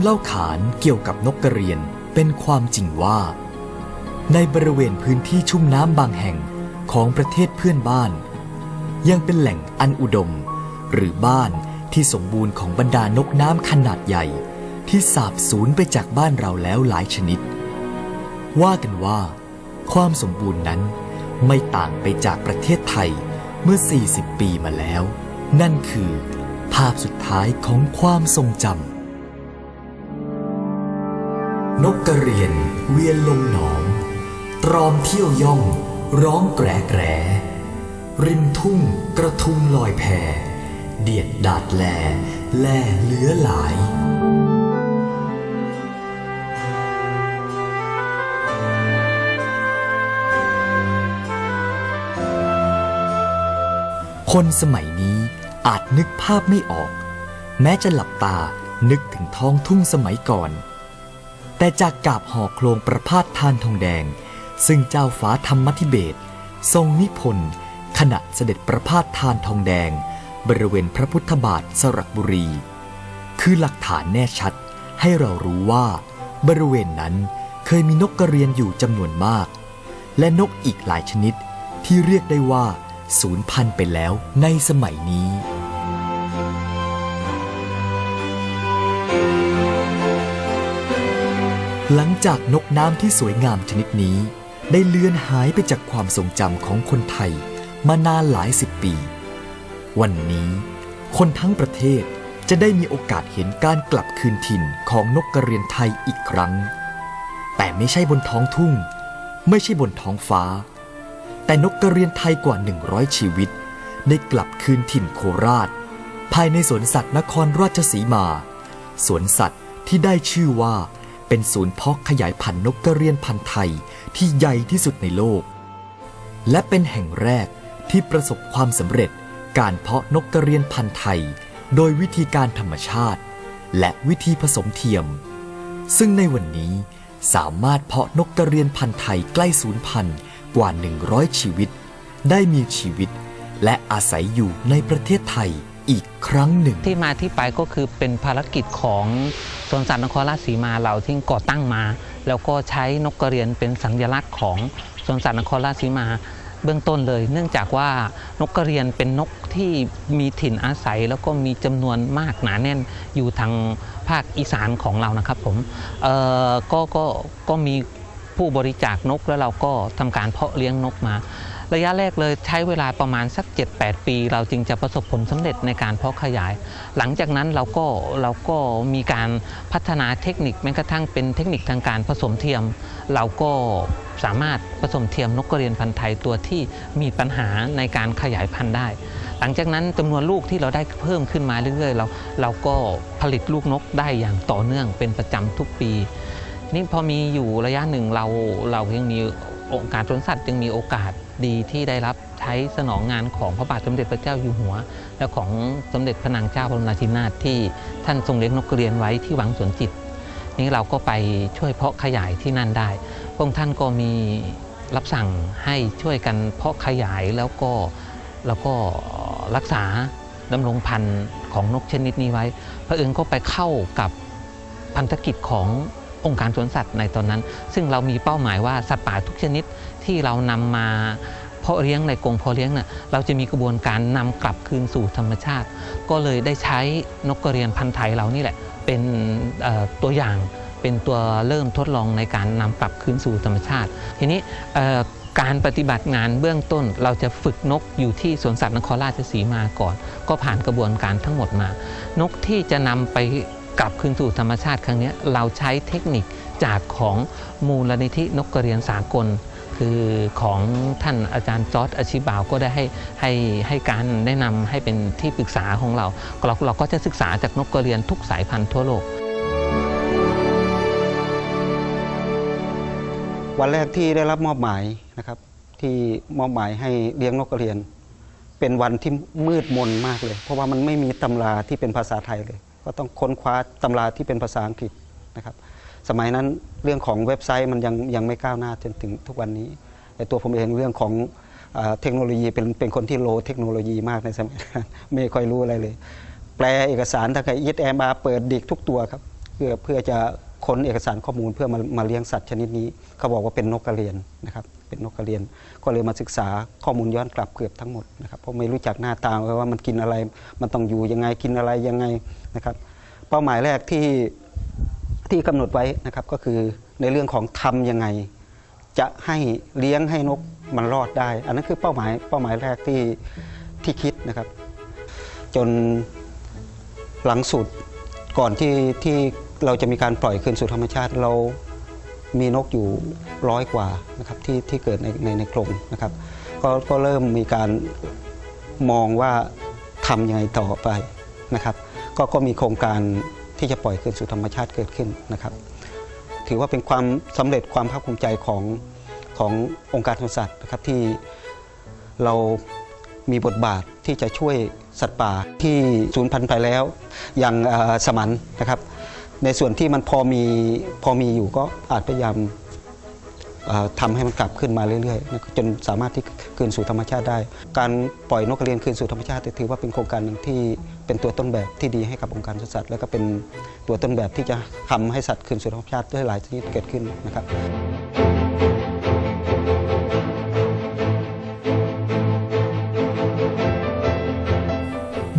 ำเล่าขานเกี่ยวกับนกกระเรียนเป็นความจริงว่า ในบริเวณพื้นที่ชุ่มน้ำบางแห่งของประเทศเพื่อนบ้าน ยังเป็นแหล่งอันอุดม หรือบ้านที่สมบูรณ์ของบรรดานกน้ำขนาดใหญ่ ที่สาบสูญไปจากบ้านเราแล้วหลายชนิด ว่ากันว่า ความสมบูรณ์นั้นไม่ต่างไปจากประเทศไทยเมื่อ 40 ปีมาแล้ว นั่นคือ ภาพสุดท้ายของความทรงจำ นกกระเรียนเวียนลงหนอง ตรอมเที่ยวย่องร้องแกรแกรริมทุ่งกระทุงลอยแพ เดียดดาดแล แลเหลือหลายคนสมัยนี้อาจนึกภาพไม่ออก แม้จะหลับตานึกถึงท้องทุ่งสมัยก่อน แต่จากกาบห่อโครงประพาสทานทองแดง ซึ่งเจ้าฟ้าธรรมธิเบศทรงนิพนธ์ขณะเสด็จประพาสทานทองแดง บริเวณพระพุทธบาทสระบุรี คือหลักฐานแน่ชัดให้เรารู้ว่า บริเวณนั้นเคยมีนกกระเรียนอยู่จำนวนมาก และนกอีกหลายชนิดที่เรียกได้ว่า สูญพันธุ์ไปแล้วในสมัยนี้ หลังจากนกน้ำที่สวยงามชนิดนี้ ได้เลือนหายไปจากความทรงจำของคนไทยมานานหลายสิบปี วันนี้คนทั้งประเทศจะได้มีโอกาสเห็นการกลับคืนถิ่นของนกกระเรียนไทยอีกครั้ง แต่ไม่ใช่บนท้องทุ่ง ไม่ใช่บนท้องฟ้า แต่นกกระเรียนไทยกว่า 100 ชีวิต ได้กลับคืนถิ่นโคราช ภายในสวนสัตว์นครราชสีมา สวนสัตว์ที่ได้ชื่อว่า เป็นศูนย์เพาะขยายพันธุ์นกกระเรียนพันธุ์ไทยที่ใหญ่ที่สุดในโลก และเป็นแห่งแรกที่ประสบความสำเร็จการเพาะนกกระเรียนพันธุ์ไทย โดยวิธีการธรรมชาติ และวิธีผสมเทียม ซึ่งในวันนี้สามารถเพาะนกกระเรียนพันธุ์ไทยใกล้สูญพันธุ์กว่า 100 ชีวิต ได้มีชีวิต และอาศัยอยู่ในประเทศไทย อีกครั้งหนึ่ง ที่มาที่ไปก็คือเป็นภารกิจของสวนสัตว์นครราชสีมาเราที่ก่อตั้งมา แล้วก็ใช้นกกระเรียนเป็นสัญลักษณ์ของสวนสัตว์นครราชสีมาเบื้องต้นเลย เนื่องจากว่านกกระเรียนเป็นนกที่มีถิ่นอาศัย แล้วก็มีจำนวนมากหนาแน่นอยู่ทางภาคอีสานของเรานะครับผมเออก็ก็ก็มีผู้บริจาคนกแล้วเราก็ทำการเพาะเลี้ยงนกมา ระยะแรกเลยใช้เวลาประมาณสัก 7-8 ปี เราจึงจะประสบผลสำเร็จในการเพาะขยาย หลังจากนั้นเราก็เราก็มีการพัฒนาเทคนิคแม้กระทั่งเป็นเทคนิคทางการผสมเทียม เราก็สามารถผสมเทียมนกกระเรียนพันธุ์ไทยตัวที่มีปัญหาในการขยายพันธุ์ได้ หลังจากนั้นจำนวนลูกที่เราได้เพิ่มขึ้นมาเรื่อยๆ เราเราก็ผลิตลูกนกได้อย่างต่อเนื่องเป็นประจำทุกปี นี่พอมีอยู่ระยะหนึ่งเราเรายังมีโอกาสสวนสัตว์ยังมีโอกาส ดีที่ได้รับใช้สนองงานของพระบาทสมเด็จพระเจ้าอยู่หัว และของสมเด็จพระนางเจ้าพระบรมราชินีนาถที่ท่านทรงเลี้ยงนกกระเรียนไว้ที่วังสวนจิต นี่เราก็ไปช่วยเพาะขยายที่นั่นได้พระองค์ท่านก็มีรับสั่งให้ช่วยกันเพาะขยายแล้วก็แล้วก็รักษาดำรงพันธุ์ของนกชนิดนี้ไว้พระเอิญก็ไปเข้ากับพันธกิจของ องค์การสวนสัตว์ในตอนนั้น ซึ่งเรามีเป้าหมายว่าสัตว์ป่าทุกชนิดที่เรานำมาเพาะเลี้ยงในกรงเพาะเลี้ยงน่ะเราจะมีกระบวนการนำกลับคืนสู่ธรรมชาติ ก็เลยได้ใช้นกกระเรียนพันธุ์ไทยเรานี่แหละ เป็นตัวอย่างเป็นตัวเริ่มทดลองในการนำกลับคืนสู่ธรรมชาติ ทีนี้การปฏิบัติงานเบื้องต้นเราจะฝึกนกอยู่ที่สวนสัตว์นครราชสีมาก่อน ก็ผ่านกระบวนการทั้งหมดมา นกที่จะนำไป กลับคืนสู่ธรรมชาติครั้งนี้เราใช้เทคนิคจากของมูลนิธินกกระเรียนสากล คือของท่านอาจารย์จอร์ดอาชิบาวก็ได้ให้ให้ให้การแนะนำให้เป็นที่ปรึกษาของเราเรา เราก็จะศึกษาจากนกกระเรียนทุกสายพันธุ์ทั่วโลก วันแรกที่ได้รับมอบหมายนะครับ ที่มอบหมายให้เลี้ยงนกกระเรียน เป็นวันที่มืดมนมากเลย เพราะว่ามันไม่มีตำราที่เป็นภาษาไทยเลย ก็ต้องค้นคว้าตำราที่เป็นภาษาอังกฤษนะครับ สมัยนั้นเรื่องของเว็บไซต์มันยังยังไม่ก้าวหน้าจนถึงทุกวันนี้แต่ตัวผมเองเรื่องของอ่าเทคโนโลยีเป็นเป็นคนที่โลเทคโนโลยีมากในสมัยนั้น ไม่ค่อยรู้อะไรเลย แปลเอกสารถ้าใครยิดแอมบาเปิดดิกทุกตัวครับเพื่อเพื่อจะค้นเอกสารข้อมูลเพื่อมามาเลี้ยงสัตว์ชนิดนี้ เขาบอกว่าเป็นนกกระเรียนนะครับ เป็นนกกระเรียน ก็เลยมาศึกษาข้อมูลย้อนกลับเกือบทั้งหมดนะครับเพราะไม่รู้จักหน้าตาว่ามันกินอะไร มันต้องอยู่ยังไงกินอะไรยังไง นะครับเป้าหมายแรกที่ที่กำหนดไว้นะครับก็คือในเรื่องของทำยังไง จะให้เลี้ยงให้นกมันรอดได้ อันนั้นคือเป้าหมายเป้าหมายแรกที่ที่คิดนะครับ จนหลังสุดก่อนที่ที่เราจะมีการปล่อยคืนสู่ธรรมชาติเรามีนกอยู่ร้อยกว่านะครับที่ที่เกิดในในในกรงนะครับก็ก็เริ่มมีการมองว่าทำยังไงต่อไปนะครับ ก็ก็มีโครงการที่จะปล่อยคืนสู่ธรรมชาติเกิดขึ้นนะครับ ถือว่าเป็นความสำเร็จความภาคภูมิใจของขององค์การสวนสัตว์นะครับที่เรามีบทบาทที่จะช่วยสัตว์ป่าที่สูญพันธุ์ไปแล้ว อย่างสมันนะครับ ในส่วนที่มันพอมีพอมีอยู่ก็อาจพยายามเอ่อทำให้มันกลับขึ้นมาเรื่อยๆ จนสามารถที่คืนสู่ธรรมชาติได้ การปล่อยนกกระเรียนคืนสู่ธรรมชาติถือว่าเป็นโครงการหนึ่งที่ เป็นตัวต้นแบบที่ดีให้กับองค์การสวนสัตว์ แล้วก็เป็นตัวต้นแบบที่จะทำให้สัตว์คืนสู่ธรรมชาติได้หลายชนิดเกิดขึ้นนะครับ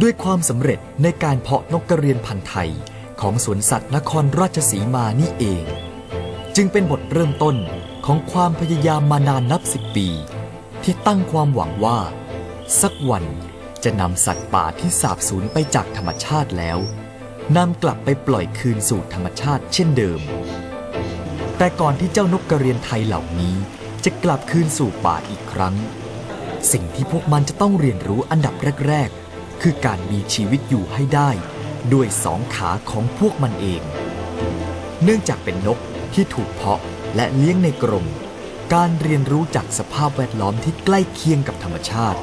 ด้วยความสำเร็จในการเพาะนกกระเรียนพันธุ์ไทย ของสวนสัตว์นครราชสีมานี่เอง จึงเป็นบทเริ่มต้นของความพยายามมานานนับสิบปี ที่ตั้งความหวังว่า สักวัน จะนำสัตว์ป่าที่สาบสูญไปจากธรรมชาติแล้วนำกลับไปปล่อยคืนสู่ธรรมชาติเช่นเดิม แต่ก่อนที่เจ้านกกระเรียนไทยเหล่านี้จะกลับคืนสู่ป่าอีกครั้ง สิ่งที่พวกมันจะต้องเรียนรู้อันดับแรก ๆ คือการมีชีวิตอยู่ให้ได้ ด้วยสองขาของพวกมันเอง เนื่องจากเป็นนกที่ถูกเพาะและเลี้ยงในกรงการเรียนรู้จากสภาพแวดล้อมที่ใกล้เคียงกับธรรมชาติ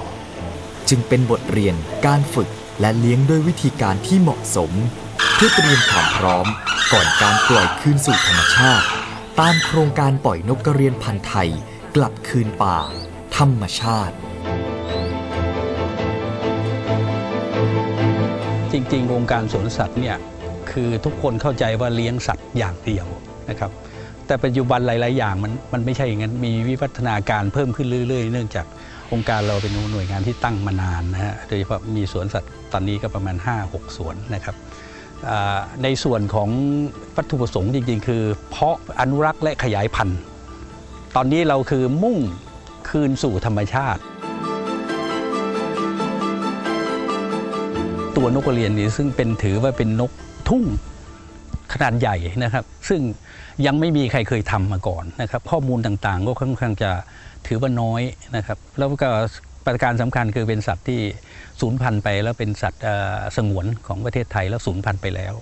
จึงเป็นบทเรียนการฝึกและเลี้ยงด้วยวิธีการที่เหมาะสม เพื่อเตรียมความพร้อม ก่อนการปล่อยคืนสู่ธรรมชาติ ตามโครงการปล่อยนกกระเรียนพันธุ์ไทย กลับคืนป่า ธรรมชาติ จริงๆวงการสวนสัตว์เนี่ยคือทุกคนเข้าใจว่าเลี้ยงสัตว์อย่างเดียวนะครับแต่ปัจจุบันหลาย ๆ อย่างมันมันไม่ใช่อย่างนั้นมีวิวัฒนาการเพิ่มขึ้นเรื่อย ๆ เนื่องจาก องค์การเราเป็นหน่วยงานที่ตั้งมานานนะฮะโดยเฉพาะมีสวนสัตว์ตอนนี้ก็ประมาณ 5-6 สวนนะครับในส่วนของวัตถุประสงค์จริงๆ คือ เพาะอนุรักษ์และขยายพันธุ์ ตอนนี้เราคือมุ่งคืนสู่ธรรมชาติ ตัวนกกระเรียนนี่ซึ่งเป็นถือว่าเป็นนกทุ่งขนาดใหญ่นะครับ ซึ่งยังไม่มีใครเคยทำมาก่อนนะครับ ข้อมูลต่างๆ ก็ค่อนข้างจะ ถือว่าน้อยนะครับแล้วก็ประการสำคัญคือเป็นสัตว์ที่สูญพันธุ์ไป แล้วเป็นสัตว์สงวนของประเทศไทยแล้วสูญพันธุ์ไปแล้ว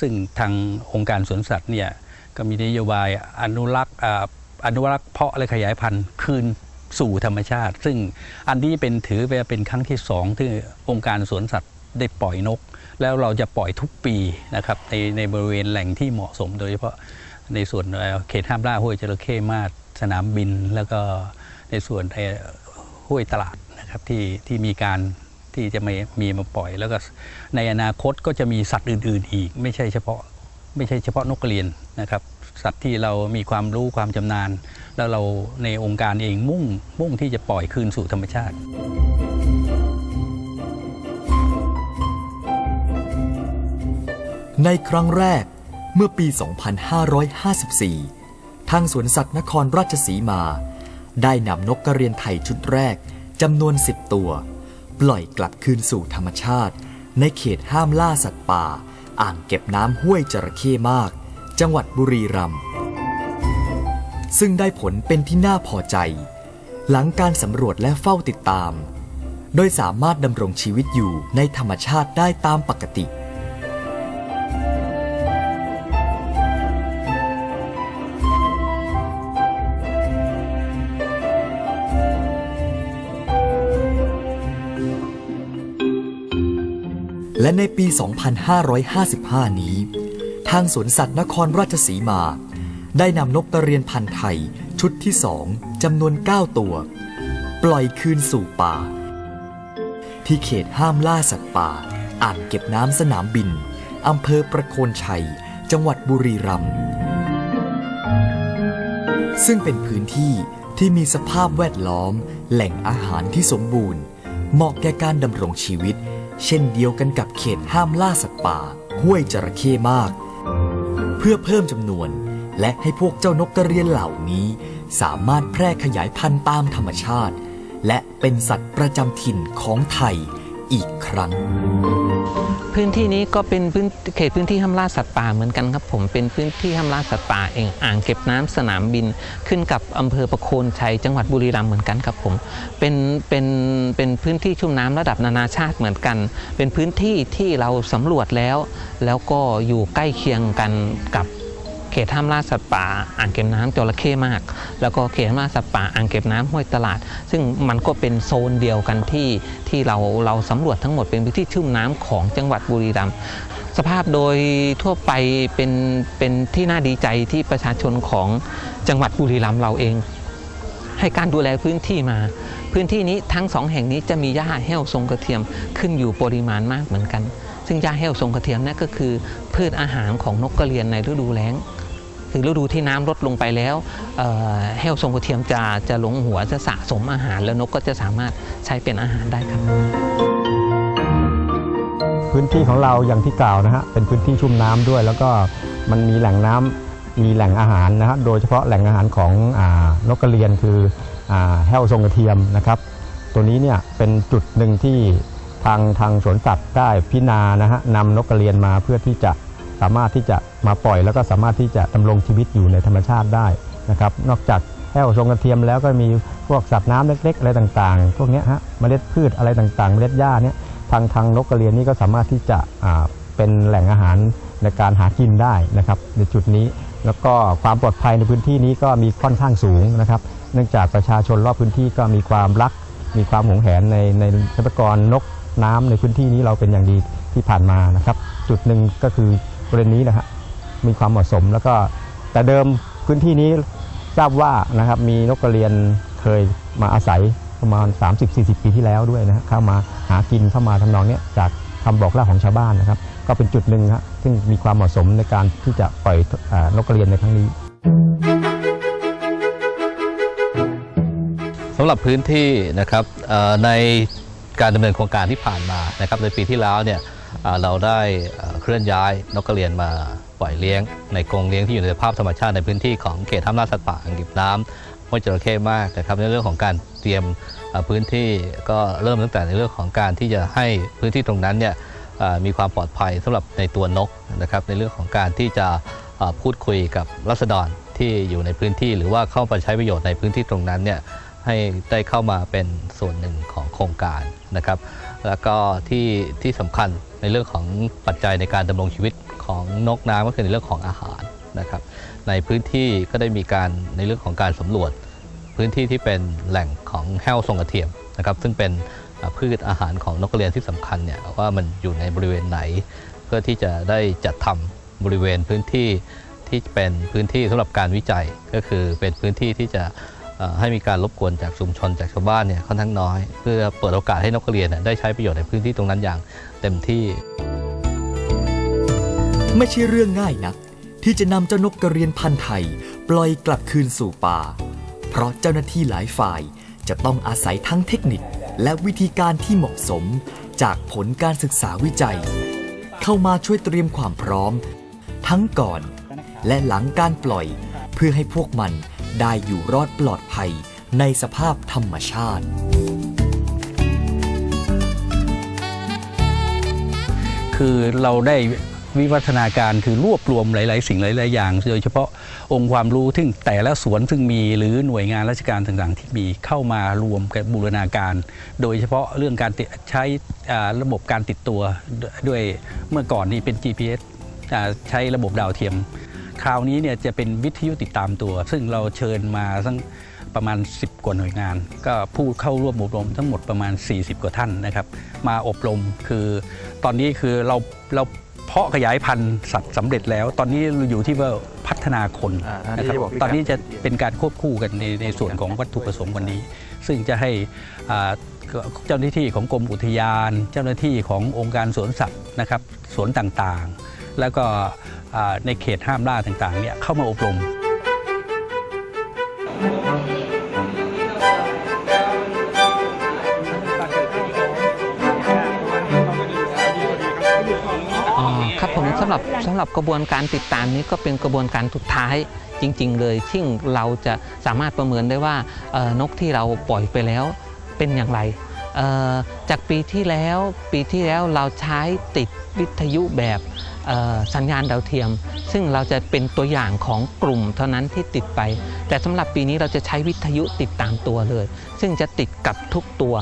ซึ่งทางองค์การสวนสัตว์เนี่ยก็มีนโยบายอนุรักษ์อนุรักษ์เพาะและขยายพันธุ์คืนสู่ธรรมชาติ ซึ่งอันนี้เป็นถือว่าเป็นครั้งที่สองที่องค์การสวนสัตว์ได้ปล่อยนก แล้วเราจะปล่อยทุกปีนะครับในในบริเวณแหล่งที่เหมาะสมโดยเฉพาะในส่วนเขตห้ามล่าห้วยจระเข้มาศสนามบินแล้วก็ ในส่วนเอ่อห้วยตลาดนะครับที่ที่มีการที่จะมีมีมาปล่อย แล้วก็ในอนาคตก็จะมีสัตว์อื่น ๆ อีก ไม่ใช่เฉพาะไม่ใช่เฉพาะนกกระเรียนนะครับสัตว์ที่เรามีความรู้ความชำนาญ แล้วเราในองค์การเองมุ่งมุ่งที่จะปล่อยคืนสู่ธรรมชาติ ในครั้งแรกเมื่อปี 2554 ทางสวนสัตว์นครราชสีมา ได้นำนกกระเรียนไทยชุดแรกจำนวน10ตัว ปล่อยกลับคืนสู่ธรรมชาติ ในเขตห้ามล่าสัตว์ป่า อ่างเก็บน้ำห้วยจระเข้มาก จังหวัดบุรีรัมย์ซึ่งได้ผลเป็นที่น่าพอใจ หลังการสำรวจและเฝ้าติดตาม โดยสามารถดำรงชีวิตอยู่ในธรรมชาติได้ตามปกติ และในปี 2555 นี้ ทางสวนสัตว์นครราชสีมา ได้นำนกกระเรียนพันธุ์ไทย ชุดที่สองจำนวน 9 ตัว ปล่อยคืนสู่ป่า ที่เขตห้ามล่าสัตว์ป่า อ่างเก็บน้ำสนามบินอำเภอประโคนชัย จังหวัดบุรีรัมย์ซึ่งเป็นพื้นที่ที่มีสภาพแวดล้อม แหล่งอาหารที่สมบูรณ์ เหมาะแก่การดำรงชีวิต เช่นเดียวกันกับเขตห้ามล่าสัตว์ป่า ห้วยจระเข้มาก เพื่อเพิ่มจำนวน และให้พวกเจ้านกกระเรียนเหล่านี้ สามารถแพร่ขยายพันธุ์ตามธรรมชาติ และเป็นสัตว์ประจำถิ่นของไทยอีกครั้ง พื้นที่นี้ก็เป็นพื้นเขตพื้นที่ห้ามล่าสัตว์ป่าเหมือนกันครับผมเป็นพื้นที่ห้ามล่าสัตว์ป่าเองอ่างเก็บน้ำสนามบินขึ้นกับอำเภอประโคนชัยจังหวัดบุรีรัมย์เหมือนกันครับผมเป็นเป็นเป็นพื้นที่ชุ่มน้ำระดับนานาชาติเหมือนกัน เป็นพื้นที่ที่เราสำรวจแล้ว แล้วก็อยู่ใกล้เคียงกันกับ เขตห้ามล่าสัตว์ป่าอ่างเก็บน้ำจระเข้มาก แล้วก็เขตห้ามล่าสัตว์ป่าอ่างเก็บน้ำห้วยตลาด ซึ่งมันก็เป็นโซนเดียวกันที่ที่เราเราสำรวจทั้งหมดเป็นพื้นที่ชุ่มน้ำของจังหวัดบุรีรัมย์สภาพโดยทั่วไปเป็นเป็นที่น่าดีใจที่ประชาชนของจังหวัดบุรีรัมย์เราเอง ให้การดูแลพื้นที่มา พื้นที่นี้ทั้งสองแห่งนี้จะมีหญ้าแห้วทรงกระเทียมขึ้นอยู่ปริมาณมากเหมือนกัน ซึ่งหญ้าแห้วทรงกระเทียมนั่นก็คือพืชอาหารของนกกระเรียนในฤดูแล้ง คือฤดูที่น้ำลดลงไปแล้วเอ่อแห้วทรงกระเทียมจะจะหลงหัวจะสะสมอาหาร แล้วนกก็จะสามารถใช้เป็นอาหารได้ครับ พื้นที่ของเราอย่างที่กล่าวนะฮะเป็นพื้นที่ชุ่มน้ำด้วย แล้วก็มันมีแหล่งน้ำมีแหล่งอาหารนะฮะโดยเฉพาะแหล่งอาหารของอนกกระเรียนคือแห้วทรงกระเทียมนะครับ ตัวนี้เนี่ยเป็นจุดหนึ่งที่ทางทางสวนสัตว์ได้พิจารณานะฮะนำนกกระเรียนมาเพื่อที่จะ สามารถที่จะมาปล่อย แล้วก็สามารถที่จะดำรงชีวิตอยู่ในธรรมชาติได้นะครับนอกจากแห้วทรงกระเทียมแล้วก็มีพวกสัตว์น้ำเล็ก ๆ อะไรต่างๆ พวกนี้ฮะเมล็ดพืชอะไรต่างๆ เมล็ดหญ้าเนี่ยทางทางนกกระเรียนนี่ก็สามารถที่จะเป็นแหล่งอาหารในการหากินได้นะครับในจุดนี้ แล้วก็ความปลอดภัยในพื้นที่นี้ก็มีค่อนข้างสูงนะครับ เนื่องจากประชาชนรอบพื้นที่ก็มีความรัก มีความหวงแหนในในทรัพยากรนกน้ำในพื้นที่นี้เราเป็นอย่างดีที่ผ่านมานะครับ จุดหนึ่งก็คือ บริเวณนี้นะฮะมีความเหมาะสมแล้วก็แต่เดิมพื้นที่นี้ทราบว่านะครับมีนกกระเรียนเคยมาอาศัยประมาณ 30-40 ปีที่แล้วด้วยนะเข้ามาหากินเข้ามาทำนองเนี้ยจากคำบอกเล่าของชาวบ้านนะครับ ก็เป็นจุดหนึ่งฮะซึ่งมีความเหมาะสมในการที่จะปล่อยอนกกระเรียนในครั้งนี้สำหรับพื้นที่นะครับในการดำเนินโครงการที่ผ่านมานะครับในปีที่แล้วเนี่ยเอ่อเราได้ เคลื่อนย้ายนกกระเรียนมาปล่อยเลี้ยง ในกรงเลี้ยงที่อยู่ในสภาพธรรมชาติในพื้นที่ของเขตท่ามล่าสัตว์ป่าอ่างเก็บน้ำห้วยจระเข้มากนะครับในเรื่องของการเตรียมพื้นที่ก็เริ่มตั้งแต่ในเรื่องของการที่จะให้พื้นที่ตรงนั้นเนี่ยมีความปลอดภัยสำหรับในตัวนกนะครับในเรื่องของการที่จะพูดคุยกับรัษฎรที่อยู่ในพื้นที่หรือว่าเข้าไปใช้ประโยชน์ในพื้นที่ตรงนั้นเนี่ยให้ได้เข้ามาเป็นส่วนหนึ่งของโครงการนะครับ แล้วก็ที่ที่สำคัญ ในเรื่องของปัจจัยในการดำรงชีวิตของนกน้ำก็คือในเรื่องของอาหารนะครับในพื้นที่ก็ได้มีการในเรื่องของการสำรวจ พื้นที่ที่เป็นแหล่งของแห้วทรงกระเทียมนะครับซึ่งเป็นพืชอาหารของนกกระเรียนที่สำคัญเนี่ยว่ามันอยู่ในบริเวณไหน เพื่อที่จะได้จัดทำบริเวณพื้นที่ที่เป็นพื้นที่สำหรับการวิจัย ก็คือเป็นพื้นที่ที่จะ ให้มีการรบกวนจากชุมชนจากชาวบ้านเนี่ยค่อนข้างน้อย เพื่อเปิดโอกาสให้นกกระเรียนได้ใช้ประโยชน์ในพื้นที่ตรงนั้นอย่างเต็มที่ ไม่ใช่เรื่องง่ายนัก ที่จะนำเจ้านกกระเรียนพันธุ์ไทย ปล่อยกลับคืนสู่ป่า เพราะเจ้าหน้าที่หลายฝ่ายจะต้องอาศัยทั้งเทคนิคและวิธีการที่เหมาะสม จากผลการศึกษาวิจัย เข้ามาช่วยเตรียมความพร้อม ทั้งก่อน และหลังการปล่อย เพื่อให้พวกมัน ได้อยู่รอดปลอดภัยในสภาพธรรมชาติ คือเราได้วิวัฒนาการคือรวบรวมหลาย ๆ สิ่งหลาย ๆ อย่าง โดยเฉพาะองค์ความรู้ที่แต่ละสวนซึ่งมีหรือหน่วยงานราชการต่าง ๆ ที่มีเข้ามารวมกันบูรณาการ โดยเฉพาะเรื่องการใช้ระบบการติดตัวด้วยเมื่อก่อนนี่เป็น GPS ใช้ระบบดาวเทียม คราวนี้เนี่ยจะเป็นวิทยุติดตามตัว ซึ่งเราเชิญมาทั้งประมาณ 10 กว่าหน่วยงาน ก็ผู้เข้าร่วมอบรมทั้งหมดประมาณ 40 กว่าท่านนะครับ มาอบรมคือตอนนี้คือเราเราเพาะขยายพันธุ์สัตว์สำเร็จแล้ว ตอนนี้เราอยู่ที่ว่าพัฒนาคนอ่าท่านนะครับที่บอกพิกัดตอนนี้จะเป็นการควบคู่กันในในส่วนของวัตถุประสงค์วันนี้ ซึ่งจะให้อ่าเจ้าหน้าที่ของกรมอุทยาน เจ้าหน้าที่ขององค์การสวนสัตว์นะครับสวนต่างๆ แล้วก็อ่า ในเขตห้ามล่าต่างๆเนี่ยเข้ามาอบรม อ๋อครับผมสำหรับสำหรับกระบวนการติดตามนี้ก็เป็นกระบวนการสุดท้ายจริง ๆ เลยที่เราจะสามารถประเมินได้ว่านกที่เราปล่อยไปแล้วเป็นอย่างไร จากปีที่แล้วปีที่แล้วเราใช้ติดวิทยุแบบสัญญาณดาวเทียม ซึ่งเราจะเป็นตัวอย่างของกลุ่มเท่านั้นที่ติดไป แต่สำหรับปีนี้เราจะใช้วิทยุติดตามตัวเลย ซึ่งจะติดกับทุกตัว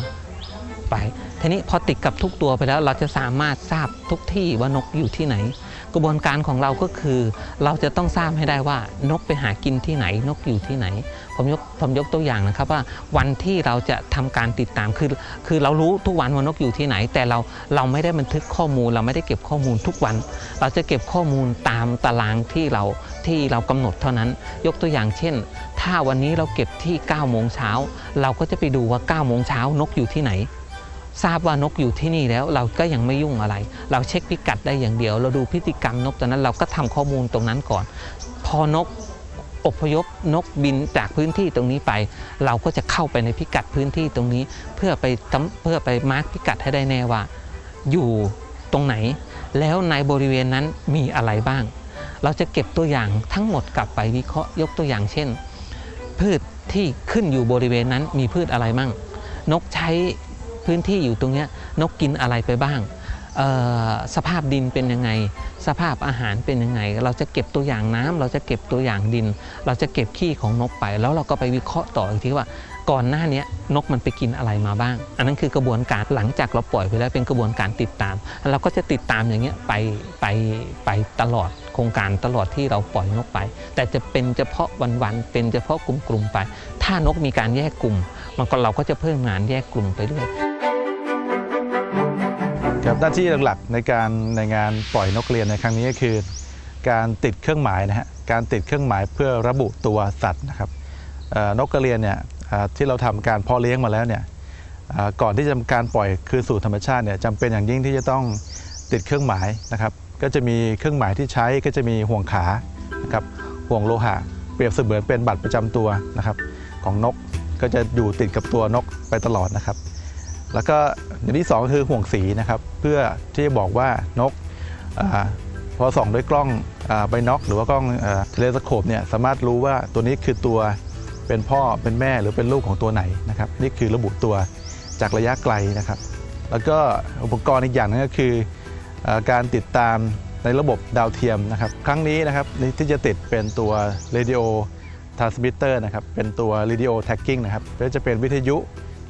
ไปทีนี้พอติดกับทุกตัวไปแล้วเราจะสามารถทราบทุกที่ว่านกอยู่ที่ไหน กระบวนการของเราก็คือ เราจะต้องทราบให้ได้ว่านกไปหากินที่ไหน นกอยู่ที่ไหน ผมยกผมยกตัวอย่างนะครับว่าวันที่เราจะทำการติดตามคือ คือเรารู้ทุกวันว่านกอยู่ที่ไหน แต่เราเราไม่ได้บันทึกข้อมูล เราไม่ได้เก็บข้อมูลทุกวัน เราจะเก็บข้อมูลตามตารางที่เราที่เรากำหนดเท่านั้น ยกตัวอย่างเช่น ถ้าวันนี้เราเก็บที่9โมงเช้าเราก็จะไปดูว่า9โมงเช้านกอยู่ที่ไหน ทราบว่านกอยู่ที่นี่แล้วเราก็ยังไม่ยุ่งอะไร เราเช็คพิกัดได้อย่างเดียว เราดูพฤติกรรมนกตอนนั้นเราก็ทำข้อมูลตรงนั้นก่อน พอนกอพยพนกบินจากพื้นที่ตรงนี้ไป เราก็จะเข้าไปในพิกัดพื้นที่ตรงนี้ เพื่อไปเพื่อไปมาร์กพิกัดให้ได้แน่ว่า อยู่ตรงไหน แล้วในบริเวณนั้นมีอะไรบ้าง เราจะเก็บตัวอย่างทั้งหมดกลับไปวิเคราะห์ยกตัวอย่างเช่น พืชที่ขึ้นอยู่บริเวณนั้นมีพืชอะไรมั่ง นกใช้ พื้นที่อยู่ตรงนี้นกกินอะไรไปบ้าง สภาพดินเป็นยังไง สภาพอาหารเป็นยังไง เราจะเก็บตัวอย่างน้ำเราจะเก็บตัวอย่างดิน เราจะเก็บขี้ของนกไป แล้วเราก็ไปวิเคราะห์ต่ออีกทีว่าก่อนหน้านี้นกมันไปกินอะไรมาบ้าง อันนั้นคือกระบวนการหลังจากเราปล่อยไปแล้วเป็นกระบวนการติดตาม เราก็จะติดตามอย่างเงี้ยไปไปไปตลอดโครงการตลอดที่เราปล่อยนกไป แต่จะเป็นเฉพาะวันๆเป็นเฉพาะกลุ่มๆไป ถ้านกมีการแยกกลุ่ม มันก็เราก็จะเพิ่มงานแยกกลุ่มไปเรื่อย ครับหน้าที่หลักๆในการในงานปล่อยนกเรียนในครั้งนี้ก็คือ การติดเครื่องหมายนะฮะการติดเครื่องหมายเพื่อระบุตัวสัตว์นะครับนกกระเรียนเนี่ยที่เราทำการเพาะเลี้ยงมาแล้วเนี่ยก่อนที่จะทำการปล่อยคืนสู่ธรรมชาติเนี่ยจำเป็นอย่างยิ่งที่จะต้องติดเครื่องหมายนะครับ ก็จะมีเครื่องหมายที่ใช้ก็จะมีห่วงขานะครับห่วงโลหะ เปรียบเสมือนเป็นบัตรประจำตัวนะครับของนกก็จะอยู่ติดกับตัวนกไปตลอดนะครับ แล้วก็อย่างที่สองคือห่วงสีนะครับเพื่อที่จะบอกว่านกอพอส่องด้วยกล้องไบน็อกหรือว่ากล้องเทเลสโคปเนี่ยสามารถรู้ว่าตัวนี้คือตัวเป็นพ่อเป็นแม่หรือเป็นลูกของตัวไหนนะครับนี่คือระบุตัวจากระยะไกลนะครับ แล้วก็อุปกรณ์อีกอย่างหนึงก็คืออการติดตามในระบบดาวเทียมนะครับ ครั้งนี้นะครับที่จะติดเป็นตัว radio transmitter นะครับเป็นตัว radio tagging นะครับก็จะเป็นวิทยุ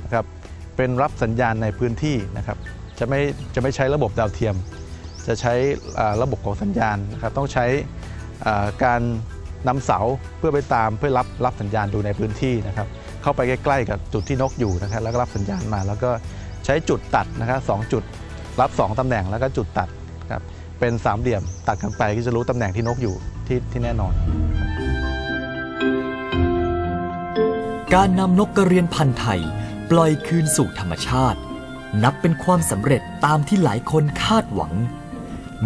นะครับ เป็นรับสัญญาณในพื้นที่นะครับ จะไม่จะไม่ใช้ระบบดาวเทียม จะใช้ระบบของสัญญาณนะครับต้องใช้การนำเสาเพื่อไปตามเพื่อรับรับสัญญาณดูในพื้นที่นะครับ เข้าไปใกล้ๆกับจุดที่นกอยู่นะครับแล้วก็รับสัญญาณมา แล้วก็ใช้จุดตัดนะครับสองจุดรับ 2ตำแหน่งแล้วก็จุดตัดครับเป็นสามเหลี่ยมตัดกันไปก็จะรู้ตำแหน่งที่นกอยู่ที่ที่แน่นอน การนำนกกระเรียนพันธุ์ไทย ปล่อยคืนสู่ธรรมชาติ นับเป็นความสำเร็จตามที่หลายคนคาดหวัง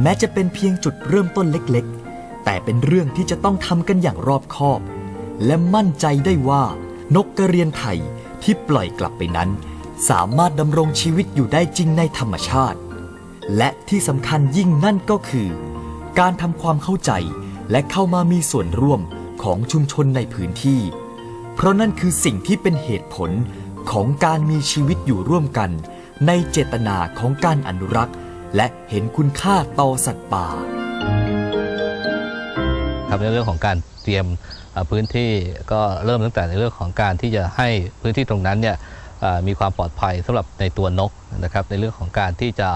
แม้จะเป็นเพียงจุดเริ่มต้นเล็กๆ แต่เป็นเรื่องที่จะต้องทำกันอย่างรอบคอบ และมั่นใจได้ว่า นกกระเรียนไทยที่ปล่อยกลับไปนั้น สามารถดำรงชีวิตอยู่ได้จริงในธรรมชาติ และที่สำคัญยิ่งนั่นก็คือ การทำความเข้าใจและเข้ามามีส่วนร่วมของชุมชนในพื้นที่ เพราะนั่นคือสิ่งที่เป็นเหตุผล ของการมีชีวิตอยู่ร่วมกัน ในเจตนาของการอนุรักษ์ และเห็นคุณค่าต่อสัตว์ป่าครับในเรื่องของการเตรียมพื้นที่ก็เริ่มตั้งแต่ในเรื่องของการที่จะให้พื้นที่ตรงนั้นเนี่ยมีความปลอดภัยสำหรับในตัวนกนะครับในเรื่องของการที่จะ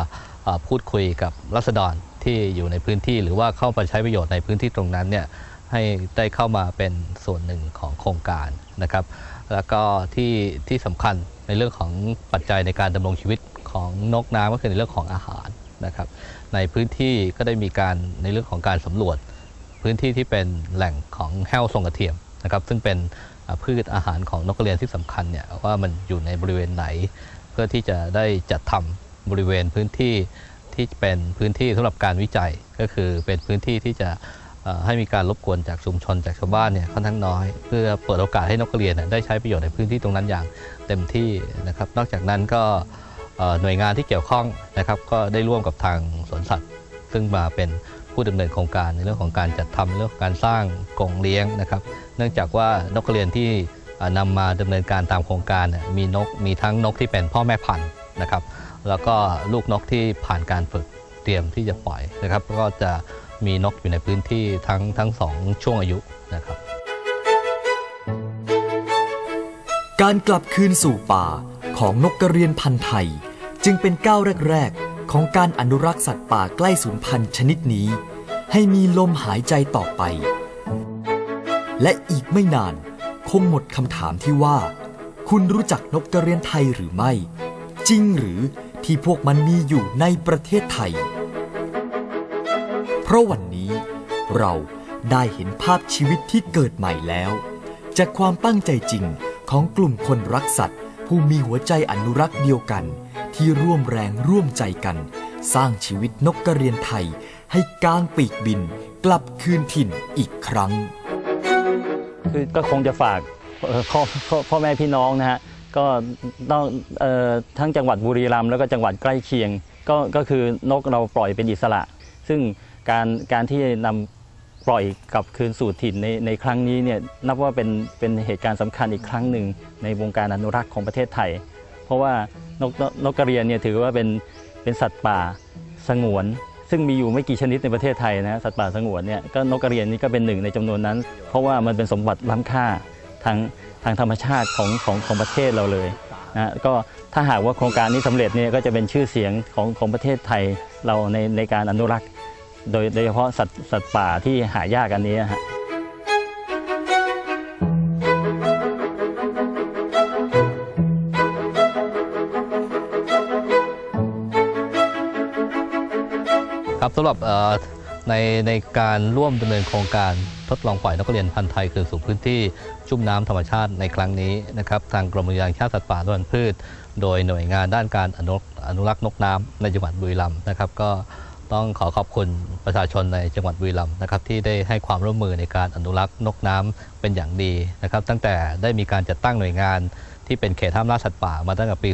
พูดคุยกับรัษฎรที่อยู่ในพื้นที่หรือว่าเข้าไปใช้ประโยชน์ในพื้นที่ตรงนั้นเนี่ยให้ได้เข้ามาเป็นส่วนหนึ่งของโครงการนะครับ แล้วก็ที่ที่สำคัญในเรื่องของปัจจัยในการดำรงชีวิตของนกน้ำก็คือในเรื่องของอาหารนะครับในพื้นที่ก็ได้มีการในเรื่องของการสำรวจ พื้นที่ที่เป็นแหล่งของแห้วทรงกระเทียมนะครับซึ่งเป็นพืชอาหารของนกกระเรียนที่สำคัญเนี่ยว่ามันอยู่ในบริเวณไหน เพื่อที่จะได้จัดทำบริเวณพื้นที่ที่เป็นพื้นที่สำหรับการวิจัยก็คือเป็นพื้นที่ที่จะ ให้มีการรบกวนจากชุมชนจากชาวบ้านเนี่ยค่อนข้างน้อย เพื่อเปิดโอกาสให้นกกระเรียนได้ใช้ประโยชน์ในพื้นที่ตรงนั้นอย่างเต็มที่นะครับ นอกจากนั้นก็หน่วยงานที่เกี่ยวข้องนะครับก็ได้ร่วมกับทางสวนสัตว์ ซึ่งมาเป็นผู้ดำเนินโครงการในเรื่องของการจัดทำเรื่องของการสร้างกรงเลี้ยงนะครับ เนื่องจากว่านกกระเรียนที่เอ่อนำมาดำเนินการตามโครงการมีนกมีทั้งนกที่เป็นพ่อแม่พันธุ์นะครับ แล้วก็ลูกนกที่ผ่านการฝึกเตรียมที่จะปล่อยนะครับก็จะ มีนกอยู่ในพื้นที่ทั้งทั้งสองช่วงอายุนะครับ การกลับคืนสู่ป่าของนกกระเรียนพันธุ์ไทย จึงเป็นก้าวแรก ๆ ของการอนุรักษ์สัตว์ป่าใกล้สูญพันธุ์ชนิดนี้ ให้มีลมหายใจต่อไป และอีกไม่นาน คงหมดคำถามที่ว่า คุณรู้จักนกกระเรียนไทยหรือไม่ จริงหรือที่พวกมันมีอยู่ในประเทศไทย เพราะวันนี้เราได้เห็นภาพชีวิตที่เกิดใหม่แล้ว จากความตั้งใจจริงของกลุ่มคนรักสัตว์ ผู้มีหัวใจอนุรักษ์เดียวกัน ที่ร่วมแรงร่วมใจกัน สร้างชีวิตนกกระเรียนไทย ให้กางปีกบิน กลับคืนถิ่นอีกครั้ง คือก็คงจะฝากพ่อพ่อแม่พี่น้องนะฮะก็ต้องออทั้งจังหวัดบุรีรัมย์แล้วก็จังหวัดใกล้เคียงก็ก็คือนกเราปล่อยเป็นอิสระ ซึ่ง การการที่นำปล่อยกลับคืนสู่ถิ่นในในครั้งนี้เนี่ยนับว่าเป็นเป็นเหตุการณ์สำคัญอีกครั้งหนึ่งในวงการอนุรักษ์ของประเทศไทย เพราะว่านกนกกระเรียนเนี่ยถือว่าเป็นเป็นสัตว์ป่าสงวน ซึ่งมีอยู่ไม่กี่ชนิดในประเทศไทยนะสัตว์ป่าสงวนเนี่ยก็นกกระเรียนนี่ก็เป็นหนึ่งในจำนวนนั้น เพราะว่ามันเป็นสมบัติล้ำค่าทางทางธรรมชาติของของของประเทศเราเลยนะก็ถ้าหากว่าโครงการนี้สำเร็จเนี่ยก็จะเป็นชื่อเสียงของของประเทศไทยเราในในการอนุรักษ์ โดยโดยเฉพาะสัตว์สัตว์ป่าที่หายากอันนี้ฮะครับสำหรับในในการร่วมดำเนินโครงการทดลองปล่อยนกกเรียนพันธุ์ไทยคืนสู่พื้นที่ชุ่มน้ำธรรมชาติในครั้งนี้นะครับทางกรมอุทยานชาติสัตว์ป่าและพันธุ์พืช โดยหน่วยงานด้านการอนุอนุรักษ์นกน้ำในจังหวัดบุรีรัมย์นะครับ ก็ ต้องขอขอบคุณประชาชนในจังหวัดบุรีรัมย์นะครับที่ได้ให้ความร่วมมือในการอนุรักษ์นกน้ำเป็นอย่างดีนะครับ ตั้งแต่ได้มีการจัดตั้งหน่วยงานที่เป็นเขตห้ามล่าสัตว์ป่ามาตั้งแต่ปี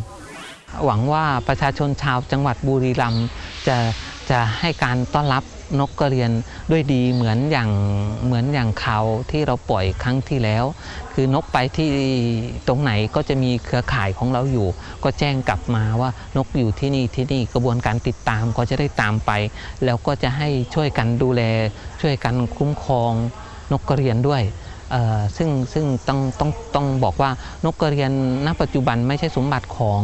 2523 หวังว่าประชาชนชาวจังหวัดบุรีรัมย์จะจะให้การต้อนรับ นกกระเรียนด้วยดีเหมือนอย่างเหมือนอย่างเขาที่เราปล่อยครั้งที่แล้ว คือนกไปที่ตรงไหนก็จะมีเครือข่ายของเราอยู่ ก็แจ้งกลับมาว่านกอยู่ที่นี่ที่นี่กระบวนการติดตามก็จะได้ตามไป แล้วก็จะให้ช่วยกันดูแล ช่วยกันคุ้มครองนกกระเรียนด้วยซึ่งซึ่งต้องต้องต้องบอกว่านกกระเรียนณปัจจุบันไม่ใช่สมบัติของ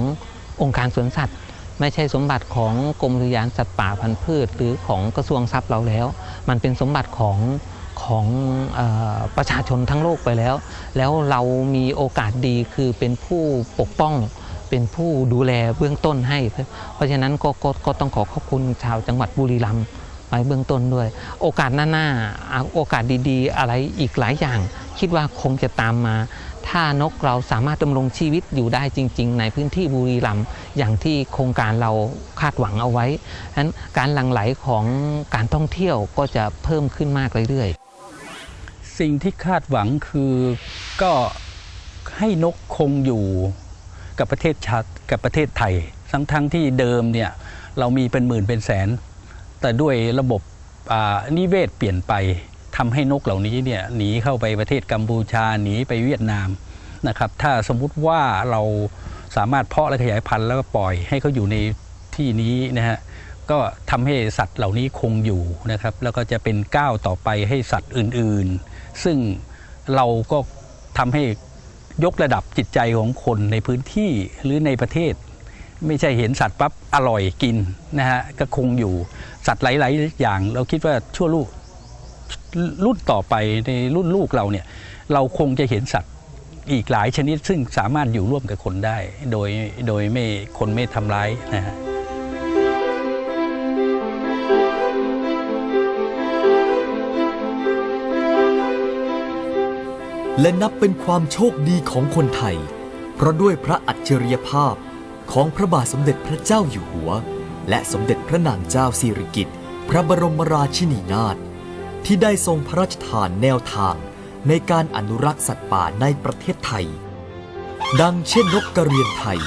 องค์การสวนสัตว์ ไม่ใช่สมบัติของกรมอุทยานสัตว์ป่าพันธุ์พืช หรือของกระทรวงทรัพย์เราแล้ว มันเป็นสมบัติของของอประชาชนทั้งโลกไปแล้ว แล้วเรามีโอกาสดีคือเป็นผู้ปกป้อง เป็นผู้ดูแลเบื้องต้นให้ เพราะฉะนั้นก็ก็ก็ต้องขอขอบคุณชาวจังหวัดบุรีรัมย์ไว้เบื้องต้นด้วย โอกาสหน้าๆโอกาสดีๆ อะไรอีกหลายอย่าง คิดว่าคงจะตามมา ถ้านกเราสามารถดำรงชีวิตอยู่ได้จริง ๆ ในพื้นที่บุรีรัมย์อย่างที่โครงการเราคาดหวังเอาไว้ฉะนั้นการหลั่งไหลของการท่องเที่ยวก็จะเพิ่มขึ้นมากเรื่อยๆ สิ่งที่คาดหวังคือก็ให้นกคงอยู่กับประเทศชาติกับประเทศไทย ทั้งทั้งที่เดิมเนี่ยเรามีเป็นหมื่นเป็นแสน แต่ด้วยระบบนิเวศเปลี่ยนไป ทำให้นกเหล่านี้เนี่ยหนีเข้าไปประเทศกัมพูชาหนีไปเวียดนามนะครับถ้าสมมุติว่าเราสามารถเพาะและขยายพันธุ์แล้วก็ปล่อยให้เขาอยู่ในที่นี้นะฮะก็ทำให้สัตว์เหล่านี้คงอยู่นะครับ แล้วก็จะเป็นก้าวต่อไปให้สัตว์อื่นๆ ซึ่งเราก็ทำให้ยกระดับจิตใจของคนในพื้นที่หรือในประเทศ ไม่ใช่เห็นสัตว์ปั๊บอร่อยกินนะฮะก็คงอยู่สัตว์หลาย ๆ อย่าง เราคิดว่าชั่วลูก รุ่นต่อไปในรุ่นลูกเราเนี่ยเราคงจะเห็นสัตว์อีกหลายชนิด ซึ่งสามารถอยู่ร่วมกับคนได้ โดยโดยไม่คนไม่ทำร้ายนะฮะและนับเป็นความโชคดีของคนไทย เพราะด้วยพระอัจฉริยภาพของพระบาทสมเด็จพระเจ้าอยู่หัว และสมเด็จพระนางเจ้าสิริกิติ์พระบรมราชินีนาถ ที่ได้ทรงพระราชทานแนวทางในการอนุรักษ์สัตว์ป่าในประเทศไทย ดังเช่นนกกระเรียนไทย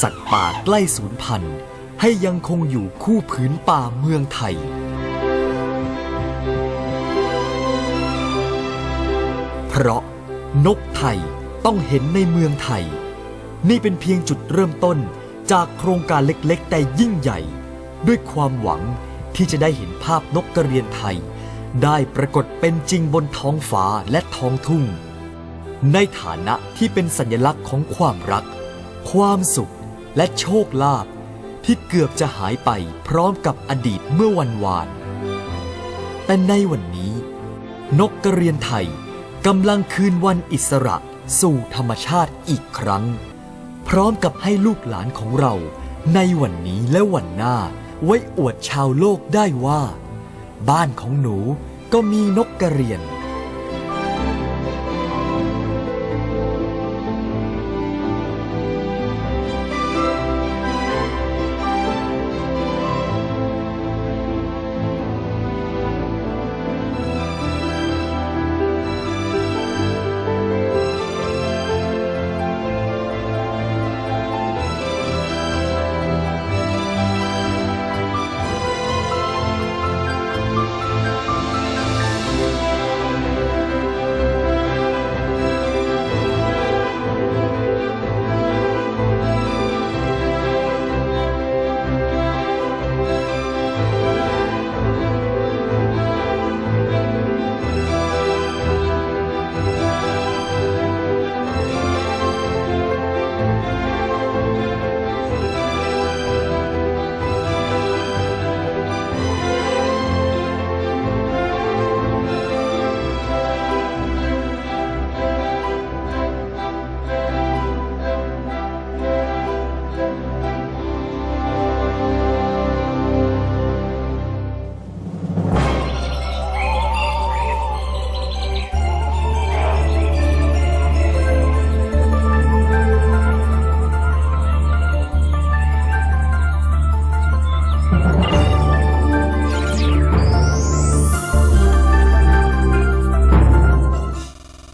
สัตว์ป่าใกล้สูญพันธุ์ให้ยังคงอยู่คู่ผืนป่าเมืองไทย เพราะนกไทยต้องเห็นในเมืองไทย นี่เป็นเพียงจุดเริ่มต้นจากโครงการเล็กๆ แต่ยิ่งใหญ่ ด้วยความหวังที่จะได้เห็นภาพนกกระเรียนไทย ได้ปรากฏเป็นจริงบนท้องฟ้าและท้องทุ่ง ในฐานะที่เป็นสัญลักษณ์ของความรัก ความสุขและโชคลาภที่เกือบจะหายไปพร้อมกับอดีตเมื่อวันวาน แต่ในวันนี้ นกกระเรียนไทยกำลังคืนวันอิสระสู่ธรรมชาติอีกครั้ง พร้อมกับให้ลูกหลานของเรา ในวันนี้และวันหน้า ไว้อวดชาวโลกได้ว่า บ้านของหนูก็มีนกกระเรียน